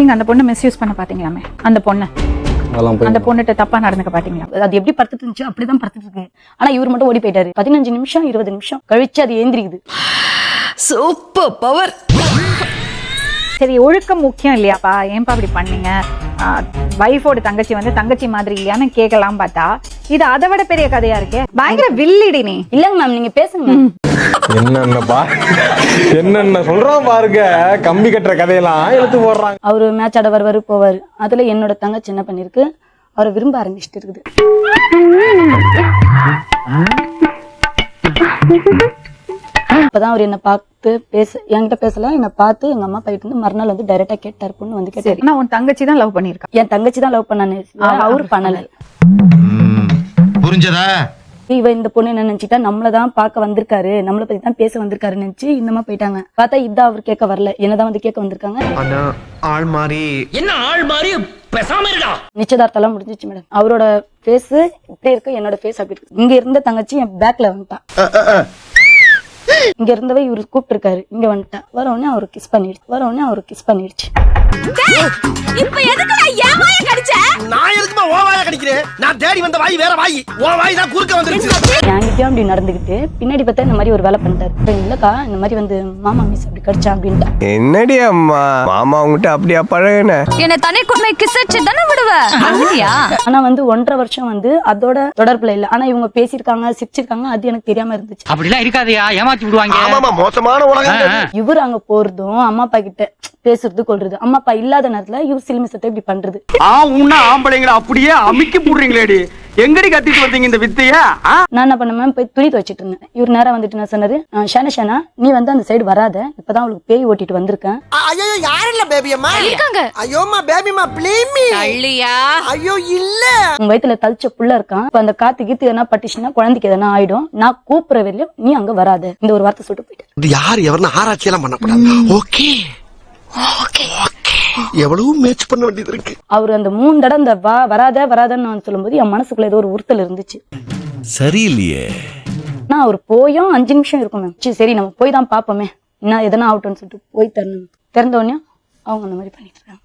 நீங்க அந்த பொண்ணை மிஸ்யூஸ் பண்ண பாத்தீங்களாமே? அந்த பொண்ணை. அந்த பொண்ணுகிட்ட தப்பா நடந்துக்க பாத்தீங்களா? அது எப்படி படுத்துட்டு இருந்துச்சு? அப்படிதான் படுத்துட்டு இருக்கு. ஆனா இவர் மட்டும் ஓடி போயிட்டாரு. பதினஞ்சு நிமிஷம் இருபது நிமிஷம் கழிச்சு அது ஏந்திரிக்குது. சூப்பர் பவர் சரி ஒழுக்கம் முக்கியம் இல்லையாப்பா? ஏன்பா இப்படி பண்ணீங்க? வைஃபோட தங்கச்சி வந்து தங்கச்சி மாதிரி இல்லையான்னு கேட்கலாம் பார்த்தா இது அதை விட பெரிய கதையா இருக்கே? பயங்கர வில்லிடி நீ. இல்லங்க மேம் நீங்க பேசுங்க. என்னென்ன பா என்னென்ன சொல்றான் பாருங்க. கம்பி கட்டுற கதையெல்லாம் எடுத்து போடுறாங்க. அவரு மேட்ச் ஆட வருவாரு போவாரு. அதுல என்னோட தங்கச்சி என்ன பண்ணிருக்கு? அவரை விரும்ப ஆரம்பிச்சிட்டு இருக்குது. அப்பதான் அவர் என்ன பார்த்து பேச என்கிட்ட பேசல. என்ன பார்த்து எங்க அம்மா போயிட்டு வந்து மறுநாள் வந்து டைரக்டா கேட்டார் பொண்ணு வந்து கேட்டாரு. ஆனா உன் தங்கச்சி தான் லவ் பண்ணிருக்கா என் தங்கச்சி தான் லவ் பண்ணானு அவரு பண்ணல. புரிஞ்சதா? இவ இந்த பொண்ணு என்ன நினைச்சிட்டா? நம்மளதான் பார்க்க வந்திருக்காரு. நம்மள பத்தி தான் பேச வந்திருக்காருன்னு நினைச்சு இன்னமா போயிட்டாங்க. பார்த்தா இதான் அவர் கேட்க வரல. என்னதான் வந்து கேட்க வந்திருக்காங்க? அண்ணா ஆள் மாறி. என்ன ஆள் இருடா. நிச்சயதார்த்தம் எல்லாம் முடிஞ்சிச்சு மேடம் அவரோட ஃபேஸ் இப்படி இருக்கு என்னோட ஃபேஸ் அப்படி இருக்கு. இங்க இருந்த தங்கச்சி என் பேக்ல வந்துட்டா. இங்க இருந்தவ இவரு கூப்பிட்டு இருக்காரு இங்க வந்துட்டா. வர உடனே அவரு கிஸ் பண்ணிடுச்சு. வர உடனே அவரு கிஸ் பண்ணிடுச்சு. இப்ப எதுக்கு நான் ஏன் வாய கடிச்ச நான் எதுக்குமா ஓ வாய கடிக்கிறேன் நான் தேடி வந்த வாய் வேற வாய். ஓ வாய் தான் குறுக்க வந்துருச்சு. என்கிட்டயும் அப்படி நடந்துகிட்டு பின்னாடி பார்த்தா இந்த மாதிரி ஒரு வேலை பண்ணிட்டாரு. இல்லக்கா இந்த மாதிரி வந்து மாமா மிஸ் அப்படி கடிச்சா அப்படின்ட்டா. என்னடி அம்மா? மாமா உங்ககிட்ட அப்படியா பழகுன? என்ன தனி கொடுமை கிசச்சு தானே விடுவ? ஆனா வந்து ஒன்றரை வருஷம் வந்து அதோட தொடர்புல இல்ல. ஆனா இவங்க பேசியிருக்காங்க சிரிச்சிருக்காங்க அது எனக்கு தெரியாம இருந்துச்சு. அப்படிலாம் இருக்காதயா ஏமாத்தி விடுவாங்க. மோசமான உலகம். இவர் அங்க போறதும் அம்மா அப்பா கிட்ட பேசுறது கொள்றது அம்மா அப்பா இல்லாத நேரத்துல இவர் சிலிமிசத்தை இப்படி பண்றது. ஆ உன்னா ஆம்பளைங்களை அப்படியே அமுக்கி போடுறீங்களேடி எங்கடி கத்திட்டு வந்தீங்க இந்த வித்தைய? நான் என்ன பண்ணேன் போய் துணி துவைச்சிட்டு இருந்தேன். இவர் நேரா வந்துட்டு நான் சொன்னாரு "ஆ, ஷானா ஷானா நீ வந்து அந்த சைடு வராத. இப்பதான் அவளுக்கு பேய் ஓட்டிட்டு வந்திருக்கேன். ஐயோ யாரு இல்ல பேபி அம்மா? இருக்காங்க. ஐயோமா பேபிமா ப்ளீஸ் மீ அள்ளியா ஐயோ இல்ல. உங்க வயித்துல தளிச்ச புள்ள இருக்கான். இப்ப அந்த காத்து கீத்து எதனா பட்டுச்சுன்னா குழந்தைக்கு எதனா ஆயிடும். நான் கூப்பிடுற வரையிலும் நீ அங்க வராத. இந்த ஒரு வார்த்தை சொல்லிட்டு போயிட்டேன். இது யார்? எவர்னு ஆராய்ச்சி எல்லாம் பண்ணக்கூடாது ஓகே ஓகே எவ்வளவு மேட்ச் பண்ண வேண்டியது இருக்கு. அவர் அந்த மூணு தடவை அந்த வா வராத வராதன்னு நான் சொல்லும்போது என் மனசுக்குள்ள ஏதோ ஒரு உறுத்தல் இருந்துச்சு. சரியில்லையே. நான் அவர் போயும் அஞ்சு நிமிஷம் இருக்கும் மேம் சரி சரி நம்ம போய் தான் பார்ப்போமே என்ன எதனா ஆகட்டும்னு சொல்லிட்டு போய் தரணும். திறந்த உடனே அவங்க அந்த மாதிரி பண்ணிட்டு இருக்காங்க.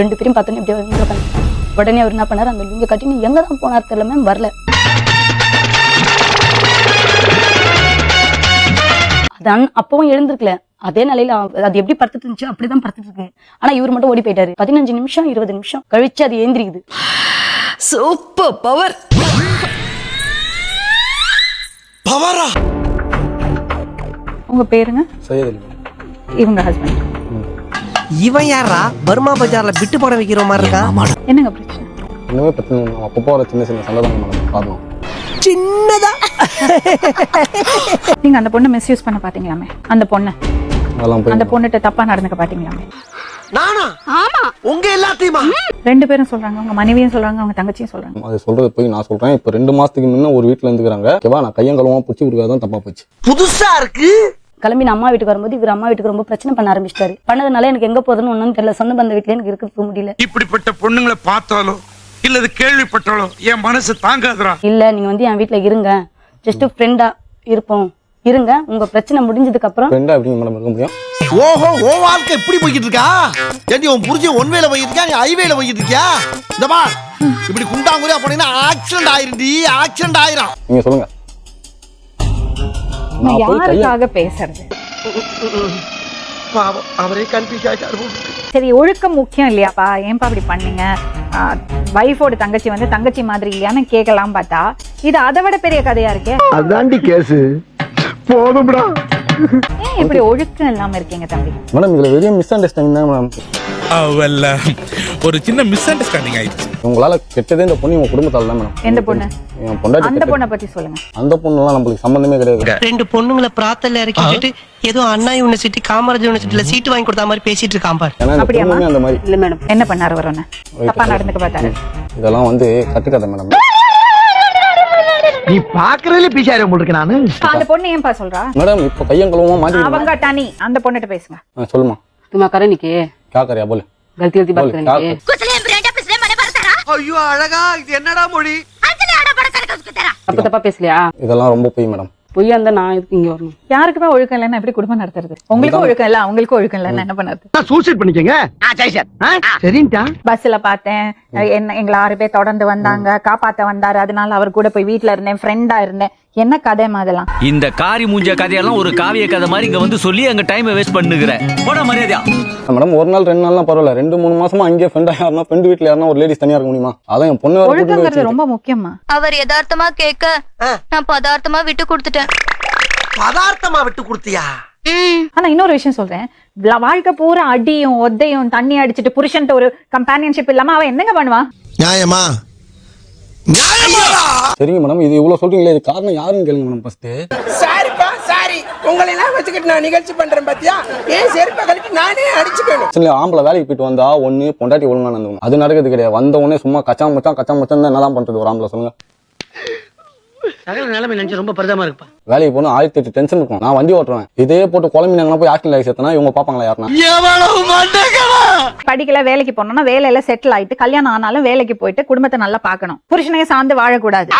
ரெண்டு பேரும் பார்த்தோன்னே இப்படியே உட்காந்து உடனே அவர் என்ன பண்ணாரு? அந்த லுங்க கட்டி நீ எங்க தான் போனார் தெரியல மேம் வரல. அதான் அப்பவும் எழுந்திருக்கல. அதே நிலையில அது எப்படி படுத்துட்டு இருந்துச்சு அப்படிதான் படுத்துட்டு இருக்கு. ஆனா இவர் மட்டும் ஓடி போயிட்டாரு. பதினஞ்சு நிமிஷம் இருபது நிமிஷம் கழிச்சு அது ஏந்திரிக்குது. சூப்பர் பவர் பவரா உங்க பேருங்க? சையது இவங்க ஹஸ்பண்ட் இவன் யாரா? பர்மா பஜார்ல பிட்டு படம் வைக்கிற மாதிரி இருக்கா? என்னங்க பிரச்சனை? இன்னுமே பிரச்சனை. அப்பப்போ வர சின்ன சின்ன சண்டை தான் பார்க்கலாம். நீங்க அந்த பொண்ணை மிஸ்யூஸ் பண்ண பாத்தீங்களாமே? அந்த பொண்ணை. அந்த பொண்ணுகிட்ட தப்பா நடந்துக்க பாத்தீங்களாமே? நானா? ஆமா. உங்க எல்லாத்தையுமா? ரெண்டு பேரும் சொல்றாங்க. உங்க மனைவியும் சொல்றாங்க. அவங்க தங்கச்சியும் சொல்றாங்க. அது சொல்றது போய் நான் சொல்றேன். இப்போ ரெண்டு மாசத்துக்கு முன்ன ஒரு வீட்டில் இருந்துக்கிறாங்க. ஓகேவா? நான் கையங்கலமா பிடிச்சி கொடுக்காதான் தப்பா போச்சு. புதுசா இருக்கு? கிளம்பி நான் அம்மா வீட்டுக்கு வரும்போது இவர் அம்மா வீட்டுக்கு ரொம்ப பிரச்சனை பண்ண ஆரம்பிச்சிட்டாரு. பண்ணதுனால எனக்கு எங்க போகுதுன்னு ஒண்ணும் தெரியல. சொந்த பந்த வீட்டுல எனக்கு இருக்கிறது முடியல. இப்படிப்பட்ட பொண்ணுங்களை பார்த்தாலோ இல்லது கேள்விப்பட்டாலோ என் மனசு தாங்காதுடா. இல்ல நீங்க வந்து என் வீட்டுல இருங்க. ஜஸ்ட் ஃப்ரெண்டா இருப்போம். இருங்க உங்க பிரச்சனை முடிஞ்சதுக்கு அப்புறம் ஃப்ரெண்டா எப்படிங்க மேடம் இருக்க முடியும்? ஓஹோ ஓ வாழ்க்கை எப்படி போய்கிட்டு இருக்கா? ஏண்டி உன் புரிஞ்ச ஒன் வேல போய்கிட்டு இருக்கா நீ ஹைவேல போய்கிட்டு இருக்கியா? இந்த பார் இப்படி குண்டாங்குறியா போனீங்கன்னா ஆக்சிடென்ட் ஆயிருண்டி ஆக்சிடென்ட் ஆயிரும். நீங்க சொல்லுங்க. நான் யாருக்காக பேசுறது? பாவம் அவரே கன்ஃபியூஸ் ஆயிட்டாரு. சரி ஒழுக்கம் முக்கியம் இல்லையாப்பா? ஏன்பா இப்படி பண்ணீங்க? வைஃபோட தங்கச்சி வந்து தங்கச்சி மாதிரி இல்லையான்னு கேட்கலாம் பார்த்தா இது அதை விட பெரிய கதையா இருக்கே? அதாண்டி கேஸ். போதும்டா. ஏன் இப்படி ஒழுக்கம் இல்லாம இருக்கீங்க தம்பி? மேடம் இதுல பெரிய மிஸ் அண்டர்ஸ்டாண்டிங் தான் மேடம். அவல்ல ஒரு சின்ன மிஸ் அண்டர்ஸ்டாண்டிங் ஆயிடுச்சு. உங்களால கெட்டதே இந்த பொண்ணு உங்க குடும்பத்தால தான் மேடம். எந்த பொண்ணு? என் பொண்டாட்டி அந்த பொண்ணை பத்தி சொல்லுங்க. அந்த பொண்ணுலாம் நம்மளுக்கு சம்பந்தமே கிடையாது. ரெண்டு பொண்ணுங்களை பிரார்த்தல இறக்கிட்டு ஏதோ அண்ணா யூனிவர்சிட்டி காமராஜ் யூனிவர்சிட்டில சீட் வாங்கி கொடுத்த மாதிரி பேசிட்டு இருக்கான் பாரு. அப்படியா அந்த மாதிரி. இல்ல மேடம். என்ன பண்ணாரு வரணும் தப்பா நடந்துக்க பார்த்தாரு. இதெல்லாம் வந்து கத்துக்காத மேடம். நீ பாக்குறதுல பிசாரி உங்களுக்கு நானு. அந்த பொண்ணு ஏன்பா சொல்றா? மேடம் இப்ப கையங்களும் மாட்டி அவங்க தனி அந்த பொண்ணுகிட்ட பேசுங்க. சொல்லுமா சும்மா கரணிக்கு. क्या करे बोले गलती गलती बोल क्या कर- कुचले ब्रेंडा पिछले मने बरतारा ஐயோ அழகா இது என்னடா மொழி अंजलि आड़ा बड़ा करके उसको तेरा तप्पा तप्पा பேசலையா இதெல்லாம் ரொம்ப போய் மேடம் பொய்யா இருந்தா நான் எதுக்கு இங்க வரணும் யாருக்குமே ஒழுக்கம் இல்லைன்னா எப்படி குடும்பம் நடத்துறது உங்களுக்கும் ஒழுக்கம் இல்ல அவங்களுக்கும் ஒழுக்கம் இல்லைன்னா என்ன பண்ணுறது சூசைட் பண்ணிக்கங்க சரி சார் சரின்ட்டா பஸ்ல பார்த்தேன் என்ன எங்களை ஆறு பேர் தொடர்ந்து வந்தாங்க காப்பாத்த வந்தாரு அதனால அவர் கூட போய் வீட்ல இருந்தேன் ஃப்ரெண்டா இருந்தேன் என்ன கதை அதெல்லாம்? இந்த காரி மூஞ்ச கதையெல்லாம் ஒரு காவிய கதை மாதிரி இங்க வந்து சொல்லி அங்க டைமை வேஸ்ட் பண்ணுகிற. போட மரியாதையா. மேடம் ஒரு நாள் ரெண்டு நாள்லாம் பரவாயில்ல. ரெண்டு மூணு மாசமா அங்கேயே ஃப்ரெண்டா யாருனா ஃப்ரெண்டு வீட்ல யாருனா ஒரு லேடிஸ் தனியா இருக்க முடியுமா? அதான் என் பொண்ணு ஒழுக்கங்கிறது. ரொம்ப முக்கியமா அவர் யதார்த்தமா கேட்க நான் பதார்த்தமா விட்டு கொடுத்துட்டேன். பதார்த்தமா விட்டு கொடுத்தியா? ஆனா இன்னொரு விஷயம் சொல்றேன். வாழ்க்கை பூரா அடியும் ஒத்தையும் தண்ணி அடிச்சிட்டு புருஷன்ட்ட ஒரு கம்பானியன்ஷிப் இல்லாம அவன் என்னங்க பண்ணுவான்? நியாயமா? சரிங்க மேடம் இது இவ்வளவு சொல்றீங்களே இது காரணம் யாருன்னு கேளுங்க மேடம் ஃபர்ஸ்ட் சாரிப்பா சாரி. உங்களை எல்லாம் வச்சுக்கிட்டு நான் நிகழ்ச்சி பண்றேன் பாத்தியா? ஏன் செருப்பை கழிட்டு நானே அடிச்சுக்கணும் சரி ஆம்பளை வேலைக்கு போயிட்டு வந்தா ஒண்ணு பொண்டாட்டி ஒழுங்கா நடந்துக்கணும் அது நடக்கிறது கிடையாது. வந்த உடனே சும்மா கச்சா மச்சான் கச்சா மச்சான் தான் என்னதான் பண்றது ஒரு ஆம்பளை சொல்லுங்க. சகல நிலைமை நினைச்சு ரொம்ப பரிதமா இருப்பா வேலைக்கு போனா ஆயிரத்தி எட்டு டென்ஷன் இருக்கும். நான் வண்டி ஓட்டுறேன். இதே போட்டு குழம்பினாங்கன்னா போய் ஆக்சிடென்ட் ஆகி சேர்த்தனா இவங்க பாப்பாங்களா யாருனா எவ்வளவு மண்டகமா படிக்கல வேலைக்கு போனோம்னா வேலையில செட்டில் ஆயிட்டு கல்யாணம் ஆனாலும் வேலைக்கு போயிட்டு குடும்பத்தை நல்லா பார்க்கணும். புருஷனையே சார்ந்து வாழக்கூடாது.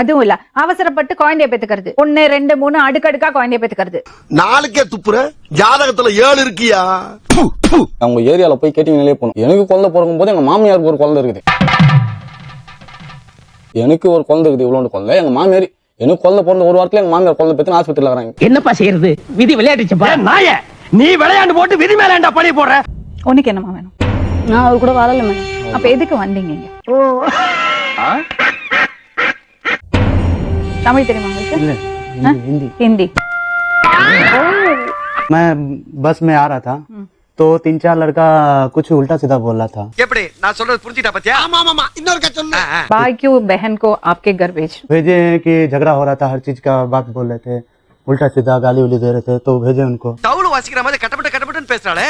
அதுவும் இல்ல அவசரப்பட்டு குழந்தைய பெத்துக்கிறது. ஒண்ணு ரெண்டு மூணு அடுக்கடுக்கா குழந்தைய பெத்துக்கிறது. நாளைக்கே துப்புற ஜாதகத்துல ஏழு இருக்கியா. அவங்க ஏரியால போய் கேட்டீங்களே போகணும். எனக்கு குழந்தை பிறக்கும் போது எங்க மாமியாருக்கு ஒரு குழந்தை இருக்குது. எனக்கு ஒரு குழந்தை இருக்குது இவ்வளோண்டு குழந்தை எங்க மாமியார் எனக்கு குழந்தை பிறந்த ஒரு வாரத்துல எங்க மாமியார் குழந்தை பெற்று ஆஸ்பத்திரியில் இருக்கிறாங்க என்னப்பா செய்யறது விதி விளையாட்டுச்சப்பா நாய நீ விளையாண்டு போட்டு விதி மேல ஏன்டா பழி போடுற உனக்கு என்னமா வேணும் நான் அவர் கூட வரல மேடம் அப்ப எதுக்கு வந்தீங்க இங்க தமிழ் தெரியுமா உங்களுக்கு ஆ? ஹிந்தி मैं बस में आ रहा था तो तीन चार लड़का कुछ उल्टा सीधा बोल रहा था எப்படி நான் சொல்றது புரிஞ்சுட்டா பத்தியா ஆமா ஆமா இன்னொரு சொல்லு भाई क्यों बहन को आपके घर भेज भेजे कि झगड़ा हो रहा था हर चीज का बात बोल रहे थे उल्टा सीधा गाली उली दे रहे थे तो भेजे उनको தவுளு வாசிக்கிற மாதிரி கட்டப்பட்டு கட்டப்பட்டுன்னு பேசுறாளே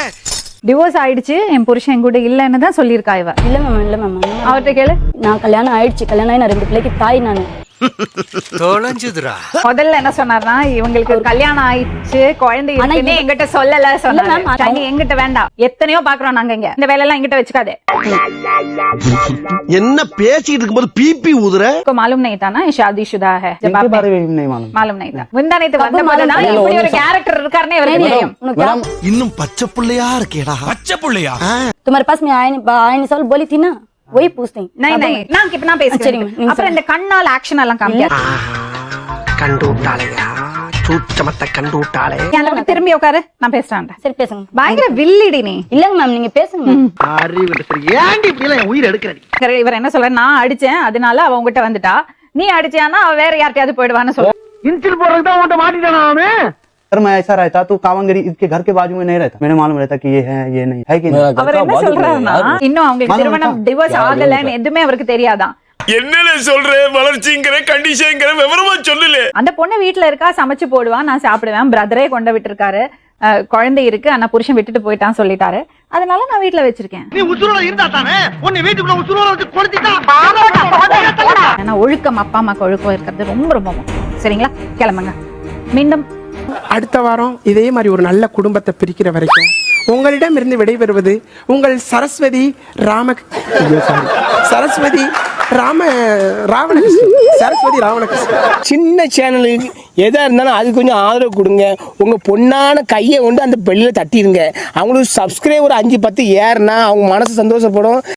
டிவோர்ஸ் ஆயிடுச்சு என் புருஷன் என் கூட இல்லைன்னு தான் சொல்லியிருக்கா இவ இல்ல மேம் இல்ல மேம் அவர்கிட்ட கேளு நான் கல்யாணம் ஆயிடுச்சு கல்யாணம் ஆகி நான் ரெண்டு பிள்ளைக்கு தாய் நான் தொலைஞ்சுதுரா முதல்ல என்ன சொன்னார்னா இவங்களுக்கு கல்யாணம் ஆயிடுச்சு குழந்தை ஆனா இருக்குன்னு இது- எங்கிட்ட சொல்லல சொன்னாரு ma'am, அது- நீங்க எங்கிட்ட வேண்டாம் எத்தனையோ பாக்குறோம் நாங்க இங்க இந்த வேலை எல்லாம் எங்கிட்ட வச்சுக்காதே என்ன பேசிட்டு இருக்கும்போது பிபி ஊதுற को मालूम नहीं था ना ये शादीशुदा है जब इनके आपने बारे में भी नहीं मालूम मालूम नहीं था முந்தா நேத்து கப்பு வந்த மாலும் போதுதான் தெரியல, இப்படி ஒரு ஒண்ணும் கேரக்டர் இருக்காருன்னு இவருக்கு தெரியும் उन्होंने क्या இன்னும் பச்சை பிள்ளையா இருக்கேடா பச்சை புள்ளையா तुम्हारे पास में आए आए नहीं सवाल बोली थी ना वही पूछते हैं नहीं नहीं நான் இப்ப நான் பேசுறேன் சரிங்க, நீங்க அப்புறம் இந்த கண்ணால் ஆக்ஷன் எல்லாம் காமிக்காது கண்டு விட்டாளையா சூச்சமத்தை கண்டு விட்டாளே என் அளவுக்கு திரும்பி உட்காரு நான் பேசுறேன் சரி பேசுங்க பயங்கர வில்லிடி நீ இல்லங்க மேம் நீங்க பேசுங்க ma'am. அறிவு சரி ஏன்டி இப்படி எல்லாம் என் உயிர் எடுக்கிற நீ? சரி, இவர் என்ன சொல்ற நான் அடிச்சேன் அதனால அவ உங்ககிட்ட வந்துட்டா நீ அடிச்சியானா அவ வேற யார்கிட்டயாவது போயிடுவான்னு சொல்ல இன்சில் போறதுக்கு தான் உன்ட்ட மாட்டிட்டானா அவன் अगर मैं ऐसा रहता तो कावंगरी इसके घर के बाजू में नहीं रहता मैंने मालूम रहता कि ये है ये नहीं है कि नहीं அவர் என்ன சொல்றாருன்னா இன்னும் அவங்களுக்கு மாமா, திருமணம் மாமா. டிவோர்ஸ் யாரு ஆகலன்னு சொல்றா? எதுவுமே அவருக்கு தெரியாதான் என்னல சொல்ற வளர்ச்சிங்கிற கண்டிஷன்ங்கிற விவரமா சொல்லல அந்த பொண்ணு வீட்ல இருக்கா சமைச்சு போடுவா நான் சாப்பிடுவேன் பிரதரே கொண்டு விட்டுருக்காரு அஹ், குழந்தை இருக்கு ஆனா புருஷன் விட்டுட்டு போயிட்டான் சொல்லிட்டாரு அதனால நான் வீட்ல வச்சிருக்கேன் நீ உசுரோட இருந்தா தானே உன்னை வீட்டுக்குள்ள உசுரோட வச்சு கொளுத்திட்டா ஆனா ஒழுக்கம் அப்பா அம்மாக்கு ஒழுக்கம் இருக்கிறது ரொம்ப ரொம்ப முக்கியம் சரிங்களா கிளம்புங்க மீண்டும் அடுத்த வாரம் இதே மாதிரி ஒரு நல்ல குடும்பத்தை பிரிக்கிற வரைக்கும் உங்களிடம் இருந்து விடைபெறுவது உங்கள் சரஸ்வதி ராம சரஸ்வதி ராம ராவணகிருஷ்ணன். சரஸ்வதி ராவணகிருஷ்ணன். சின்ன சேனலுக்கு எதாக இருந்தாலும் அது கொஞ்சம் ஆதரவு கொடுங்க. உங்கள் பொண்ணான கையை கொண்டு அந்த பெல்லில் தட்டிடுங்க. அவங்களுக்கு சப்ஸ்கிரைபர் அஞ்சு பத்து ஏறுனா அவங்க மனசு சந்தோஷப்படும்.